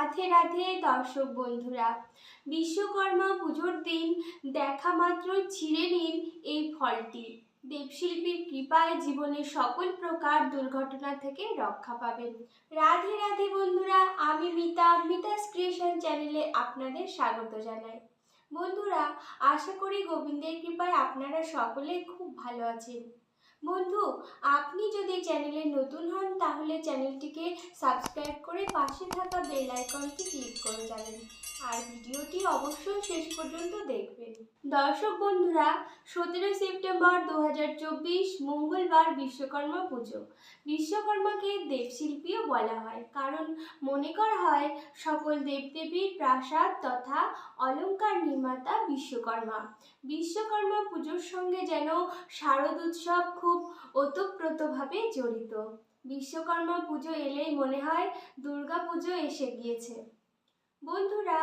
রাধে রাধে দর্শক বন্ধুরা। বিশ্বকর্মা পুজোর দিন দেখা মাত্র ছিঁড়ে নিন এই ফলটি। দেবশিল্পীর কৃপায় জীবনের সকল প্রকার দুর্ঘটনা থেকে রক্ষা পাবেন। রাধে রাধে বন্ধুরা, আমি মিতা, মিতাস ক্রিয়েশন চ্যানেলে আপনাদের স্বাগত জানাই। বন্ধুরা, আশা করি গোবিন্দের কৃপায় আপনারা সকলে খুব ভালো আছেন। বন্ধু, আপনি যদি চ্যানেলে নতুন হন, তাহলে চ্যানেলটিকে সাবস্ক্রাইব করে পাশে থাকা বেল আইকনটি ক্লিক করে যাবেন। আর ভিডিওটি অবশ্যই শেষ পর্যন্ত দেখবেন দর্শক বন্ধুরা সতেরো সেপ্টেম্বর দু হাজার চব্বিশ মঙ্গলবার বিশ্বকর্মা পুজো। বিশ্বকর্মাকে দেবশিল্পীও বলা হয়, কারণ মনে করা হয় সকল দেবদেবীর প্রাসাদ তথা অলঙ্কার নির্মাতা বিশ্বকর্মা। বিশ্বকর্মা পুজোর সঙ্গে যেন শারদ উৎসব খুব ওতপ্রোতভাবে জড়িত। বিশ্বকর্মা পুজো এলেই মনে হয় দুর্গা পুজো এসে গিয়েছে। বন্ধুরা,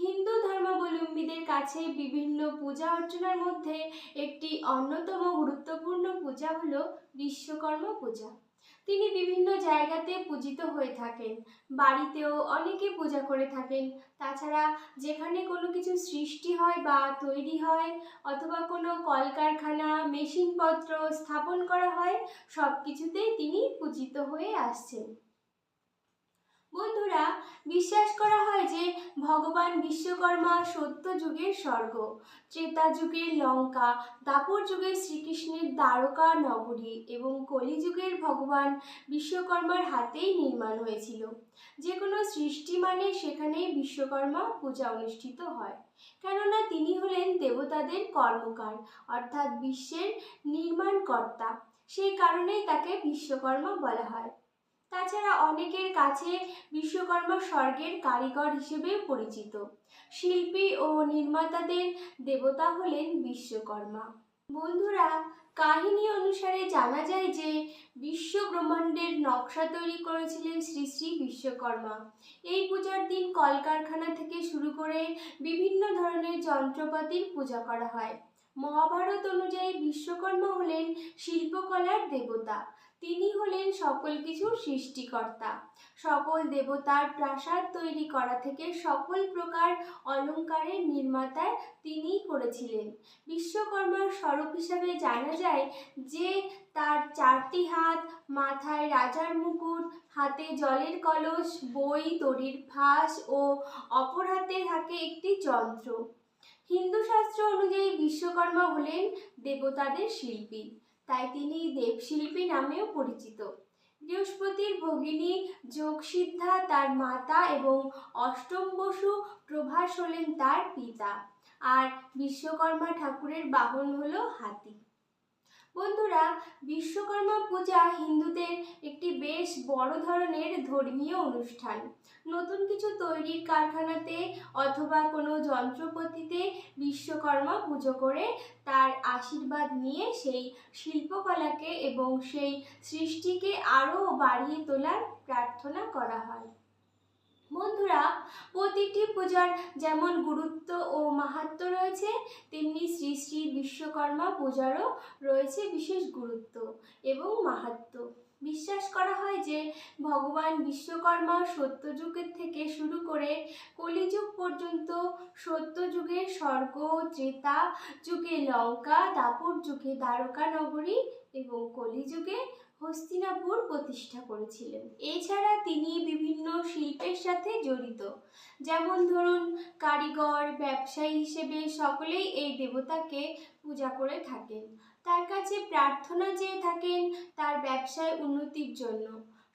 হিন্দু ধর্মাবলম্বীদের কাছে বিভিন্ন পূজা অর্চনার মধ্যে একটি অন্যতম গুরুত্বপূর্ণ পূজা হল বিশ্বকর্মা পূজা। তিনি বিভিন্ন জায়গাতে পূজিত হয়ে থাকেন, বাড়িতেও অনেকে পূজা করে থাকেন। তাছাড়া যেখানে কোনো কিছু সৃষ্টি হয় বা তৈরি হয় অথবা কোনো কলকারখানা, মেশিনপত্র স্থাপন করা হয় সব কিছুতেই তিনি পূজিত হয়ে আসছেন। বন্ধুরা, বিশ্বাস করা হয় যে ভগবান বিশ্বকর্মা সত্য যুগের স্বর্গ। ত্রেতা যুগের লঙ্কা, দাপর যুগের শ্রীকৃষ্ণের দ্বারকা নগরী এবং কলিযুগের ভগবান বিশ্বকর্মার হাতেই নির্মাণ হয়েছিল। যে কোনো সৃষ্টি মানে সেখানেই বিশ্বকর্মা পূজা অনুষ্ঠিত হয়। কেননা তিনি হলেন দেবতাদের কর্মকার, অর্থাৎ বিশ্বের নির্মাণকর্তা। সেই কারণেই তাকে বিশ্বকর্মা বলা হয়। তাছাড়া অনেকের কাছে বিশ্বকর্মা স্বর্গের কারিগর হিসেবে পরিচিত। শিল্পী ও নির্মাতাদের দেবতা হলেন বিশ্বকর্মা। বন্ধুরা, কাহিনী অনুসারে জানা যায় যে, বিশ্ব ব্রহ্মাণ্ডের নকশা তৈরি করেছিলেন শ্রী শ্রী বিশ্বকর্মা। এই পূজার দিন কলকারখানা থেকে শুরু করে বিভিন্ন ধরনের যন্ত্রপাতির পূজা করা হয়। মহাভারত অনুযায়ী বিশ্বকর্মা হলেন শিল্পকলার দেবতা। তিনি হলেন সকল কিছুর সৃষ্টিকর্তা। সকল দেবতার প্রাসাদ তৈরি করা থেকে সকল প্রকার অলঙ্কারের নির্মাতায় তিনিই করেছিলেন। বিশ্বকর্মার স্বরূপ হিসাবে জানা যায় যে, তার চারটি হাত, মাথায় রাজার মুকুট, হাতে জলের কলস, বই তরির ফাঁস ও অপর হাতে থাকে একটি যন্ত্র। হিন্দু শাস্ত্র অনুযায়ী বিশ্বকর্মা হলেন দেবতাদের শিল্পী। তাই তিনি দেবশিল্পী নামেও পরিচিত। বৃহস্পতির ভগিনী যোগসিদ্ধা তার মাতা এবং অষ্টম বসু প্রভাস হলেন তার পিতা। আর বিশ্বকর্মা ঠাকুরের বাহন হলো হাতি। বন্ধুরা, বিশ্বকর্মা পূজা হিন্দুদের একটি বেশ বড় ধরনের ধর্মীয় অনুষ্ঠান। নতুন কিছু তৈরির কারখানাতে অথবা কোনো যন্ত্রপাতিতে বিশ্বকর্মা পুজো করে তার আশীর্বাদ নিয়ে সেই শিল্পকলাকে এবং সেই সৃষ্টিকে আরও বাড়িয়ে তোলার প্রার্থনা করা হয়। বন্ধুরা প্রতিটি পূজার যেমন গুরুত্ব ও মাহাত্ম রয়েছে, তেমনি শ্রী শ্রী বিশ্বকর্মা পূজারও রয়েছে বিশেষ গুরুত্ব এবং মাহাত্ম। বিশ্বাস করা হয় যে, ভগবান বিশ্বকর্মা সত্যযুগের থেকে শুরু করে কলিযুগ পর্যন্ত সত্যযুগে স্বর্গ, ত্রেতা যুগে লঙ্কা, দাপর যুগে দ্বারকা নগরী এবং কলিযুগে হস্তিনাপুর প্রতিষ্ঠা করেছিলেন। এছাড়া তিনি বিভিন্ন শিল্পের সাথে জড়িত। যেমন ধরুন, কারিগর, ব্যবসায়ী হিসেবে সকলেই এই দেবতাকে পূজা করে থাকেন। তার কাছে প্রার্থনা চেয়ে থাকেন তার ব্যবসায় উন্নতির জন্য।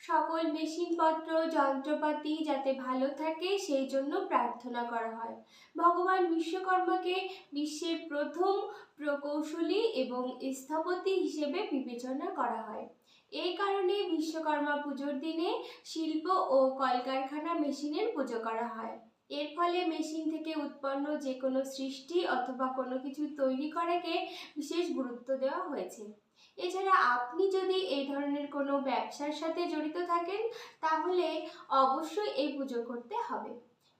সকল মেশিনপত্র, যন্ত্রপাতি যাতে ভালো থাকে, সেই জন্য প্রার্থনা করা হয়। ভগবান বিশ্বকর্মাকে বিশ্বের প্রথম প্রকৌশলী এবং স্থপতি হিসেবে বিবেচনা করা হয়। এই কারণে বিশ্বকর্মা পুজোর দিনে শিল্প ও কলকারখানা মেশিনের পুজো করা হয়। এর ফলে মেশিন থেকে উৎপন্ন যে কোনো সৃষ্টি অথবা কোনো কিছু তৈরি করাকে বিশেষ গুরুত্ব দেওয়া হয়েছে। এছাড়া আপনি যদি এই ধরনের কোনো ব্যবসার সাথে জড়িত থাকেন, তাহলে অবশ্যই এই পুজো করতে হবে।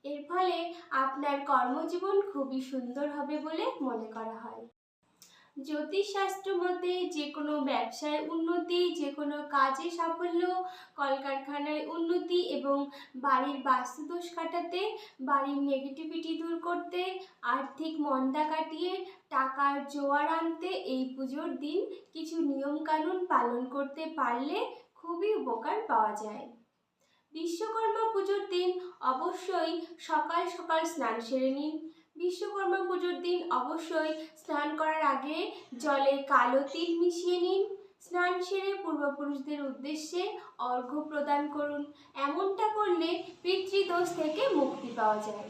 এর ফলে আপনার কর্মজীবন খুবই সুন্দর হবে বলে মনে করা হয়। জ্যোতিষশাস্ত্র মতে যে কোনো ব্যবসায় উন্নতি যে কোনো কাজে সাফল্য, কলকারখানায় উন্নতি এবং বাড়ির বাস্তুদোষ কাটাতে, বাড়ির নেগেটিভিটি দূর করতে, আর্থিক মন্দা কাটিয়ে, টাকার জোয়ার আনতে এই পুজোর দিন কিছু নিয়মকানুন পালন করতে পারলে খুবই উপকার পাওয়া যায়। বিশ্বকর্মা পুজোর দিন অবশ্যই সকাল সকাল স্নান সেরে নিন। বিশ্বকর্মা পুজোর দিন অবশ্যই স্নান করার আগে জলে কালো তিল মিশিয়ে নিন। স্নান সেরে পূর্বপুরুষদের উদ্দেশ্যে অর্ঘ্য প্রদান করুন। এমনটা করলে পিতৃদোষ থেকে মুক্তি পাওয়া যায়।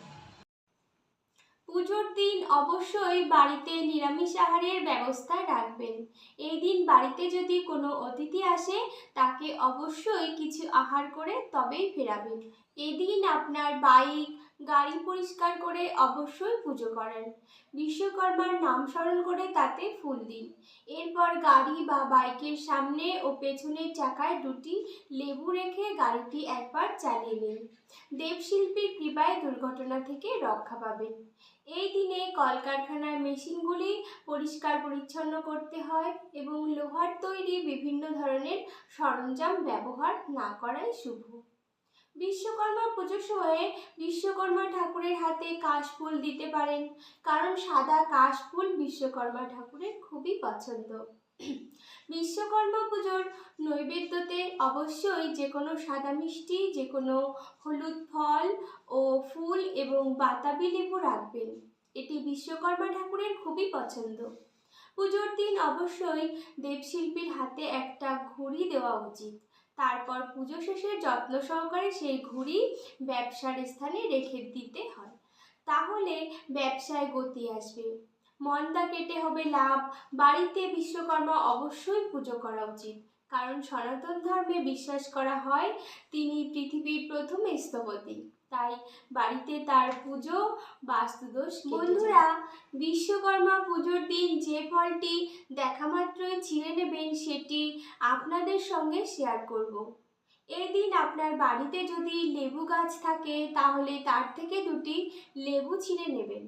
পুজোর দিন অবশ্যই বাড়িতে নিরামিষ আহারের ব্যবস্থা রাখবেন। এই দিন বাড়িতে যদি কোনো অতিথি আসে, তাকে অবশ্যই কিছু আহার করে তবেই ফেরাবেন। এদিন আপনার বাইক গাড়ি পরিষ্কার করে অবশ্যই পুজো করেন। বিশ্বকর্মার নাম স্মরণ করে তাতে ফুল দিন। এরপর গাড়ি বা বাইকের সামনে ও পেছনের চাকায় দুটি লেবু রেখে গাড়িটি একবার চালিয়ে নিন। দেবশিল্পীর কৃপায় দুর্ঘটনা থেকে রক্ষা পাবেন। এই দিনে কলকারখানার মেশিনগুলি পরিষ্কার পরিচ্ছন্ন করতে হয় এবং লোহার তৈরি বিভিন্ন ধরনের সরঞ্জাম ব্যবহার না করাই শুভ। বিশ্বকর্মা পুজোর সময়ে বিশ্বকর্মা ঠাকুরের হাতে কাশফুল দিতে পারেন, কারণ সাদা কাশফুল বিশ্বকর্মা ঠাকুরের খুবই পছন্দ। বিশ্বকর্মা পুজোর নৈবেদ্যতে অবশ্যই যে কোনো সাদা মিষ্টি যে কোনো হলুদ ফল ও ফুল এবং বাতাবি লেবু রাখবেন। এটি বিশ্বকর্মা ঠাকুরের খুবই পছন্দ। পুজোর দিন অবশ্যই দেবশিল্পীর হাতে একটা ঘুড়ি দেওয়া উচিত। তারপর পুজো শেষে যত্ন সহকারে সেই ঘুড়ি ব্যবসার স্থানে রেখে দিতে হয়। তাহলে ব্যবসায় গতি আসবে। মন্দা কেটে হবে লাভ। বাড়িতে বিশ্বকর্মা অবশ্যই পুজো করা উচিত। কারণ সনাতন ধর্মে বিশ্বাস করা হয়, তিনি পৃথিবীর প্রথম স্থপতি। তাই বাড়িতে তার পুজো বাস্তুদোষ। বন্ধুরা বিশ্বকর্মা পুজোর দিন যে ফলটি দেখা মাত্রই ছিঁড়ে নেবেন সেটি আপনাদের সঙ্গে শেয়ার করব। এই দিন আপনার বাড়িতে যদি লেবু গাছ থাকে তাহলে তার থেকে দুটি লেবু ছিঁড়ে নেবেন।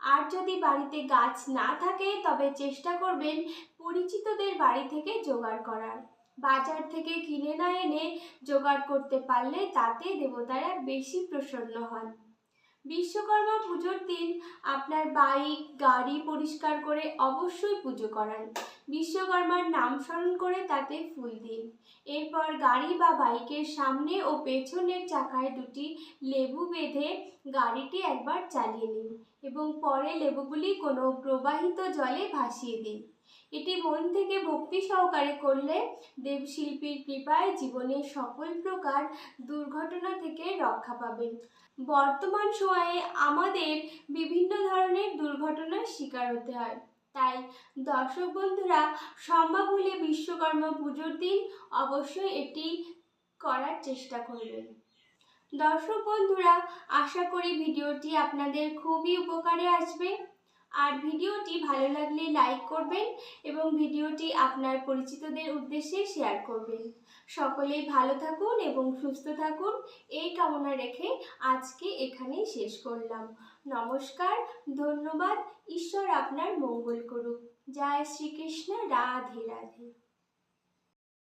আর যদি বাড়িতে গাছ না থাকে তবে চেষ্টা করবেন পরিচিতদের বাড়ি থেকে জোগাড় করার। বাজার থেকে কিনে না এনে জোগাড় করতে পারলে তাতে দেবতারা বেশি প্রসন্ন হন। বিশ্বকর্মা পুজোর দিন আপনার বাইক, গাড়ি পরিষ্কার করে অবশ্যই পুজো করান। বিশ্বকর্মার নাম স্মরণ করে তাতে ফুল দিন। এরপর গাড়ি বা বাইকের সামনে ও পেছনের চাকায় দুটি লেবু বেঁধে গাড়িটি একবার চালিয়ে নিন এবং পরে লেবুগুলি কোনো প্রবাহিত জলে ভাসিয়ে দিন। এটি মন থেকে ভক্তি সহকারে করলে দেবশিল্পীর কৃপায় জীবনের সকল প্রকার দুর্ঘটনা থেকে রক্ষা পাবেন বর্তমান সময়ে আমাদের বিভিন্ন ধরনের দুর্ঘটনার শিকার হতে হয়। তাই দর্শক বন্ধুরা, সম্ভব হলে বিশ্বকর্মা পুজোর দিন অবশ্যই এটি করার চেষ্টা করবেন। দর্শক বন্ধুরা, আশা করি ভিডিওটি আপনাদের খুবই উপকারে আসবে। আর ভিডিওটি ভালো লাগলে লাইক করবেন এবং ভিডিওটি আপনার পরিচিতদের উদ্দেশ্যে শেয়ার করবেন। সকলেই ভালো থাকুন এবং সুস্থ থাকুন, এই কামনা রেখে আজকে এখানেই শেষ করলাম। নমস্কার, ধন্যবাদ, ঈশ্বর আপনার মঙ্গল করুক। জয় শ্রীকৃষ্ণ, রাধে রাধে।